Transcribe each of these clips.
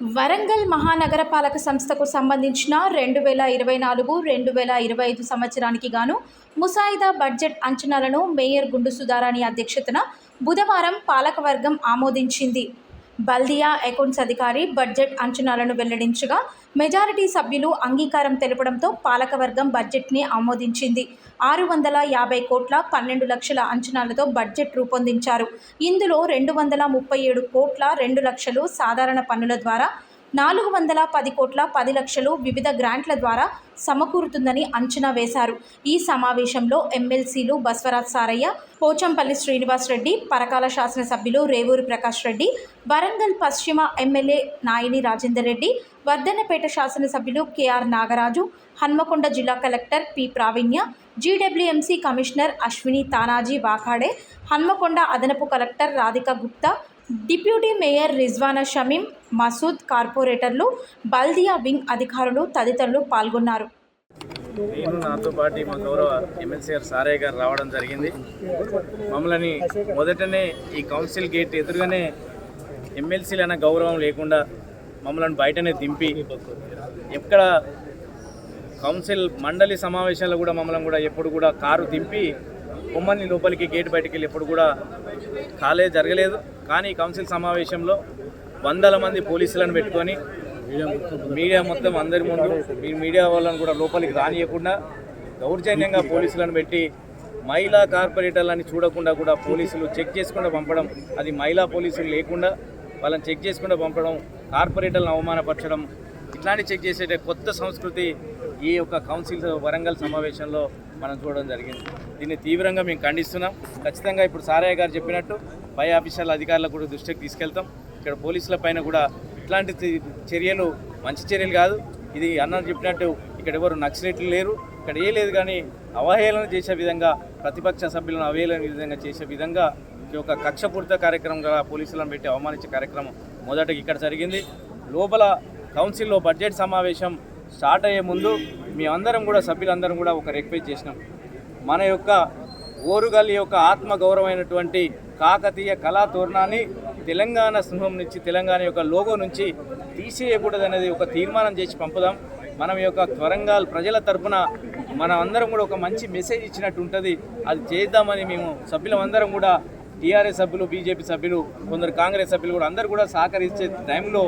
వరంగల్ మహానగరపాలక సంస్థకు సంబంధించిన రెండు వేల ఇరవై నాలుగు రెండు వేల ఇరవై ఐదు సంవత్సరానికి గాను ముసాయిదా బడ్జెట్ అంచనాలను మేయర్ గుండు సుధారాణి అధ్యక్షతన బుధవారం పాలకవర్గం ఆమోదించింది. బల్దియా అకౌంట్స్ అధికారి బడ్జెట్ అంచనాలను వెల్లడించగా మెజారిటీ సభ్యులు అంగీకారం తెలపడంతో పాలకవర్గం బడ్జెట్ని ఆమోదించింది. ఆరు వందల యాభై కోట్ల పన్నెండు లక్షల అంచనాలతో బడ్జెట్ రూపొందించారు. ఇందులో రెండు వందల ముప్పై ఏడు కోట్ల రెండు లక్షలు సాధారణ పన్నుల ద్వారా నాలుగు వందల పది కోట్ల పది లక్షలు వివిధ గ్రాంట్ల ద్వారా సమకూరుతుందని అంచనా వేశారు. ఈ సమావేశంలో ఎమ్మెల్సీలు బస్వరాజ్ సారయ్య పోచంపల్లి శ్రీనివాస్ రెడ్డి పరకాల శాసనసభ్యులు రేవూరి ప్రకాష్ రెడ్డి వరంగల్ పశ్చిమ ఎమ్మెల్యే నాయిని రాజేందర్ రెడ్డి వర్ధన్నపేట శాసనసభ్యులు కెఆర్ నాగరాజు హన్మకొండ జిల్లా collector P. Pravinya GWMC commissioner Ashwini Tanaji Wakade Hanamkonda అదనపు collector Radhika Gupta deputy mayor Rizwana Shamim Masood కార్పొరేటర్లు బల్దియా వింగ్ అధికారులు తదితరులు పాల్గొన్నారు. నేను నాతో పాటు మా గౌరవ ఎమ్మెల్సీ గారు సారయ్య గారు రావడం జరిగింది. మమ్మల్ని మొదటనే ఈ కౌన్సిల్ గేట్ ఎదురుగానే ఎమ్మెల్సీలు అన్న గౌరవం లేకుండా మమ్మల్ని బయటనే దింపి ఎక్కడ కౌన్సిల్ మండలి సమావేశాల్లో కూడా మమ్మల్ని కూడా ఎప్పుడు కూడా కారు దింపి మమ్మల్ని లోపలికి గేట్ బయటికి వెళ్ళి ఎప్పుడు కూడా కాలే జరగలేదు. కానీ కౌన్సిల్ సమావేశంలో వందల మంది పోలీసులను పెట్టుకొని మీడియా మొత్తం అందరి ముందు మీ మీడియా వాళ్ళని కూడా లోపలికి రానియకుండా దౌర్జన్యంగా పోలీసులను పెట్టి మహిళా కార్పొరేటర్లని చూడకుండా కూడా పోలీసులు చెక్ చేసుకుండా పంపడం అది మహిళా పోలీసులు లేకుండా వాళ్ళని చెక్ చేసుకుండా పంపడం కార్పొరేటర్లను అవమానపరచడం ఇట్లాంటి చెక్ చేసే కొత్త సంస్కృతి ఈ యొక్క కౌన్సిల్ వరంగల్ సమావేశంలో మనం చూడడం జరిగింది. దీన్ని తీవ్రంగా మేము ఖండిస్తున్నాం. ఖచ్చితంగా ఇప్పుడు సారయ్య గారు చెప్పినట్టు పై ఆఫీసర్ల అధికారులకు కూడా దృష్టికి తీసుకెళ్తాం. ఇక్కడ పోలీసుల పైన కూడా ఇట్లాంటి చర్యలు మంచి చర్యలు కాదు. ఇది అన్న చెప్పినట్టు ఇక్కడ ఎవరు నక్సలైట్లు లేరు. ఇక్కడ ఏ లేదు కానీ అవహేళన చేసే విధంగా ప్రతిపక్ష సభ్యులను అవహేళన విధంగా చేసే విధంగా ఒక యొక్క కక్షపూరిత కార్యక్రమంగా పోలీసులను పెట్టి అవమానించే కార్యక్రమం మొదటగా ఇక్కడ జరిగింది. లోపల కౌన్సిల్లో బడ్జెట్ సమావేశం స్టార్ట్ అయ్యే ముందు మీ అందరం కూడా సభ్యులందరం కూడా ఒక రిక్వెస్ట్ చేసినాం. మన యొక్క ఓరుగల్లి యొక్క ఆత్మగౌరవమైనటువంటి కాకతీయ కళా తోరణాన్ని తెలంగాణ సింహం నుంచి తెలంగాణ యొక్క లోగో నుంచి తీసేయకూడదనేది ఒక తీర్మానం చేసి పంపుదాం. మనం యొక్క త్వరంగా ప్రజల తరపున మనం అందరం కూడా ఒక మంచి మెసేజ్ ఇచ్చినట్టు ఉంటుంది. అది చేద్దామని మేము సభ్యులందరం కూడా టీఆర్ఎస్ సభ్యులు బీజేపీ సభ్యులు కొందరు కాంగ్రెస్ సభ్యులు కూడా అందరూ కూడా సహకరించే టైంలో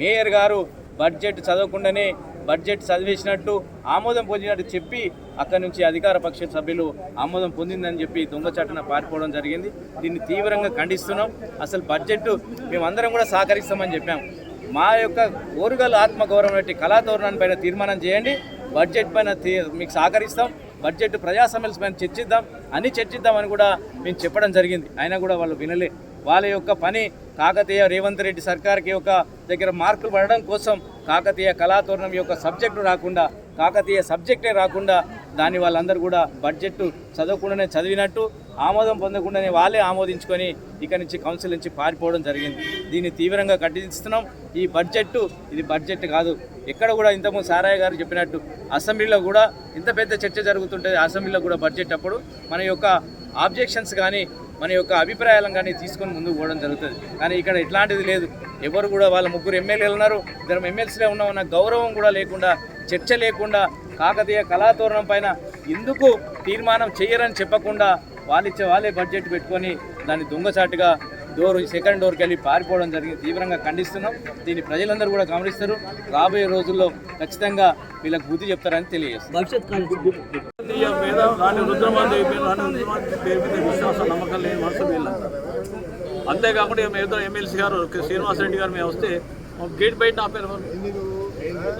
మేయర్ గారు బడ్జెట్ చదవకుండానే బడ్జెట్ చదివేసినట్టు ఆమోదం పొందినట్టు చెప్పి అక్కడి నుంచి అధికార పక్ష సభ్యులు ఆమోదం పొందిందని చెప్పి దొంగచాటున పారిపోవడం జరిగింది. దీన్ని తీవ్రంగా ఖండిస్తున్నాం. అసలు బడ్జెట్ మేమందరం కూడా సహకరిస్తామని చెప్పాం. మా యొక్క ఓరుగల్ ఆత్మగౌరవం వంటి కళాతోరణాన్ని పైన తీర్మానం చేయండి. బడ్జెట్ పైన తీ- మీకు సహకరిస్తాం. బడ్జెట్ ప్రజా సమస్యల పైన చర్చిద్దాం. అని చర్చిద్దామని కూడా మేము చెప్పడం జరిగింది. అయినా కూడా వాళ్ళు వినలే. వాళ్ళ యొక్క పని కాకతీయ రేవంత్ రెడ్డి సర్కార్కి యొక్క దగ్గర మార్కులు పడడం కోసం కాకతీయ కళాతోరణం యొక్క సబ్జెక్టు రాకుండా కాకతీయ సబ్జెక్టే రాకుండా దాన్ని వాళ్ళందరూ కూడా బడ్జెట్ చదవకుండానే చదివినట్టు ఆమోదం పొందకుండానే వాళ్ళే ఆమోదించుకొని ఇక్కడి నుంచి కౌన్సిల్ నుంచి పారిపోవడం జరిగింది. దీన్ని తీవ్రంగా ఖండిస్తున్నాం. ఈ బడ్జెట్ ఇది బడ్జెట్ కాదు. ఎక్కడ కూడా ఇంతకుముందు సారాయ్య గారు చెప్పినట్టు అసెంబ్లీలో కూడా ఇంత పెద్ద చర్చ జరుగుతుంటుంది అసెంబ్లీలో కూడా బడ్జెట్ అప్పుడు మన యొక్క ఆబ్జెక్షన్స్ కానీ మన యొక్క అభిప్రాయాలను కానీ తీసుకొని ముందుకు పోవడం జరుగుతుంది. కానీ ఇక్కడ ఇట్లాంటిది లేదు. ఎవరు కూడా వాళ్ళ ముగ్గురు ఎమ్మెల్యేలు ఉన్నారు. ఇద్దరు ఎమ్మెల్సీలే ఉన్నామన్న గౌరవం కూడా లేకుండా చర్చ లేకుండా కాకతీయ కళాతోరణం పైన ఎందుకు తీర్మానం చేయరని చెప్పకుండా వాళ్ళు ఇచ్చే వాళ్ళే బడ్జెట్ పెట్టుకొని దాన్ని దొంగచాటుగా డోర్ సెకండ్ డోర్కి వెళ్ళి పారిపోవడం జరిగింది. తీవ్రంగా ఖండిస్తున్నాం. దీన్ని ప్రజలందరూ కూడా గమనిస్తారు. రాబోయే రోజుల్లో ఖచ్చితంగా వీళ్ళకి బుద్ధి చెప్తారని తెలియజేస్తారు ఈ మీద రాణి రుద్రమాదేవి పేరు రాణి రుద్రమాదేవి పేరు మీద విశ్వాసం నమ్మకం లేని మనసు వీళ్ళంతా అంతేకాకుండా మేము ఇద్దరు ఎమ్మెల్సీ గారు శ్రీనివాసరెడ్డి గారు మేము వస్తే గేట్ బయట నా పేరు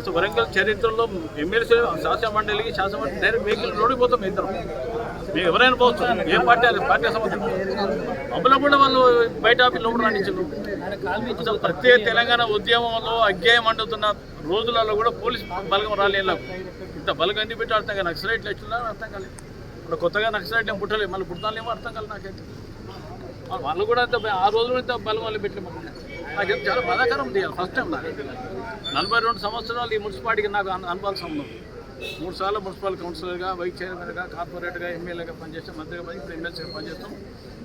సో వరంగల్ చరిత్రలో ఎమ్మెల్సీ శాసనమండలికి శాసనమండలి డైరెక్ట్ వెహికల్ రోడ్డుకి పోతాం ఇద్దరం. మేము ఎవరైనా పోవచ్చు. ఏ పార్టీ అది? పార్టీ సంబంధం. మమ్మల్ని కూడా వాళ్ళు బయట ఆపి లోపల రాణించారు. అసలు ప్రత్యేక తెలంగాణ ఉద్యమంలో అజ్ఞాయం అండుతున్న రోజులలో కూడా పోలీస్ బలగం రాలేదు ఇంత బలగం ఎందుకు పెట్టి అర్థం కాదు నక్సలైట్లు ఎట్లా అర్థం కాలేదు. ఇప్పుడు కొత్తగా నక్సలైట్లు ఏం పుట్టలేదు మళ్ళీ పుట్టాలేమో అర్థం కాలేదు నాకైతే. వాళ్ళు కూడా అంత ఆ రోజులు ఇంత బలం వాళ్ళు పెట్టలేదు నాకు చాలా బాధాకరం ఉంది ఫస్ట్ టైం నాకు. నలభై రెండు సంవత్సరాలు ఈ మున్సిపాలిటీకి నాకు అనుభవం సంబంధం. మూడు సార్లు మున్సిపల్ కౌన్సిలర్గా వైస్ చైర్మన్గా కార్పొరేటర్గా ఎమ్మెల్యేగా పనిచేస్తాం మంత్రిగా పని ఇప్పుడు ఎమ్మెల్సీగా పనిచేస్తాం.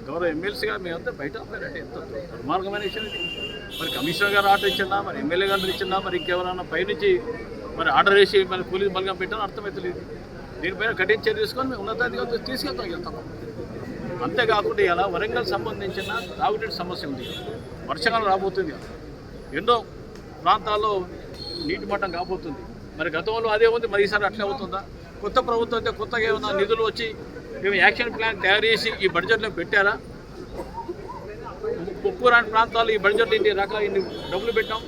గౌరవ ఎమ్మెల్సీగా మేమంతా బయట ఆపారంటే ఎంత దుర్మార్గమైన విషయం ఇది. మరి కమిషనర్ గారు ఆర్డర్ ఇచ్చిందా మరి ఎమ్మెల్యే గారు ఇచ్చినా మరి ఇంకెవరైనా పైనుంచి మరి ఆర్డర్ వేసి మరి పోలీస్ బలగం పెట్టాలని అర్థమవుతుంది దీనిపైన కఠిన చర్య తీసుకొని మేము ఉన్నతాధికారులు తీసుకెళ్తాం ఎంత అంతేకాకుండా ఇలా వరంగల్ సంబంధించిన తాగునీటి సమస్య ఉంది. వర్షాకాలం రాబోతుంది ఎన్నో ప్రాంతాల్లో నీటి మట్టం కాబోతుంది. మరి గతంలో అదే ఉంది మరి ఈసారి అట్లా అవుతుందా? కొత్త ప్రభుత్వం అయితే కొత్తగా ఏమైనా నిధులు వచ్చి మేము యాక్షన్ ప్లాన్ తయారు చేసి ఈ బడ్జెట్లో పెట్టారా? ఉప్పురాని ప్రాంతాలు ఈ బడ్జెట్లో ఇన్ని రకాల ఇన్ని డబ్బులు పెట్టాం.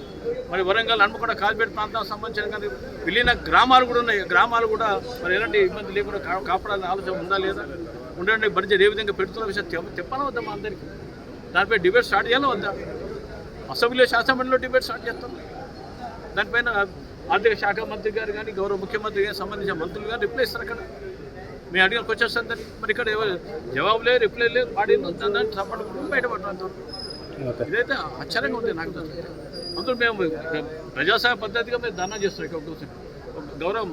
మరి వరంగల్ హన్మకొండ కాల్పేట ప్రాంతాలకు సంబంధించిన కానీ వెళ్ళిన గ్రామాలు కూడా ఉన్నాయి. గ్రామాలు కూడా మరి ఎలాంటి ఇబ్బంది లేకుండా కాపాడాలని ఆలోచన ఉందా లేదా? ఉండండి బడ్జెట్ ఏ విధంగా పెడుతున్న విషయం చెప్పాలా వద్దా మా అందరికీ? దానిపై డిబేట్ స్టార్ట్ చేయాలా వద్దా? అసెంబ్లీలో శాసనమండలిలో డిబేట్ స్టార్ట్ చేస్తాం. దానిపైన ఆర్థిక శాఖ మంత్రి గారు కానీ గౌరవ ముఖ్యమంత్రి గారికి సంబంధించిన మంత్రులు కానీ రిప్లై ఇస్తారు అక్కడ. మేము అడిగిన క్వశ్చన్స్ అందరి మరి ఇక్కడ ఎవరు జవాబు లేదు రిప్లై లేదు వాడి దాన్ని సపోర్ట్ బయటపడతాం ఇదైతే ఆశ్చర్యంగా ఉంది నాకు అందులో మేము ప్రజాసేవ పద్ధతిగా మేము ధర్నా చేస్తాం ఇక్కడ గౌరవం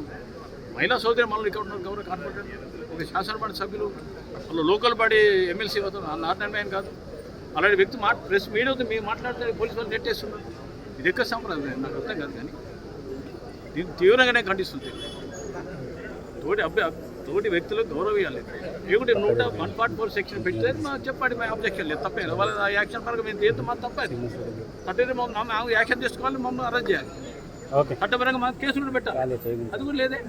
మహిళా సోదరి మనల్ని ఇక్కడ ఉన్నారు గౌరవ కార్పొరేటర్. ఒక శాసనమండలి సభ్యులు వాళ్ళు లోకల్ బాడీ ఎమ్మెల్సీ అవుతారు. నారాయణ ఆయన కాదు. అలాంటి వ్యక్తి మాట ప్రెస్ మీడియా ఉంది మేము మాట్లాడితే పోలీసు వాళ్ళు నెట్టేస్తున్నారు ఇది ఎక్కడ సంప్రదాయం? నాకు అర్థం కాదు కానీ. దీన్ని తీవ్రంగానే ఖండిస్తుంది తోటి అభ్య తోటి వ్యక్తులకు గౌరవం ఇవ్వాలి ఏమిటి నూట వన్ ఫార్టీ ఫోర్ సెక్షన్ పెడితే మా చెప్పండి మా అబ్జెక్షన్ లేదు. తప్పే వాళ్ళ ఆ యాక్షన్ పరంగా మేము చేస్తే మా తప్పది తప్పైతే మమ్మల్ని మేము యాక్షన్ తీసుకోవాలి మమ్మల్ని అరెస్ట్ చేయాలి. చట్టపరంగా మా కేసులు కూడా పెట్టాలి అది కూడా లేదే.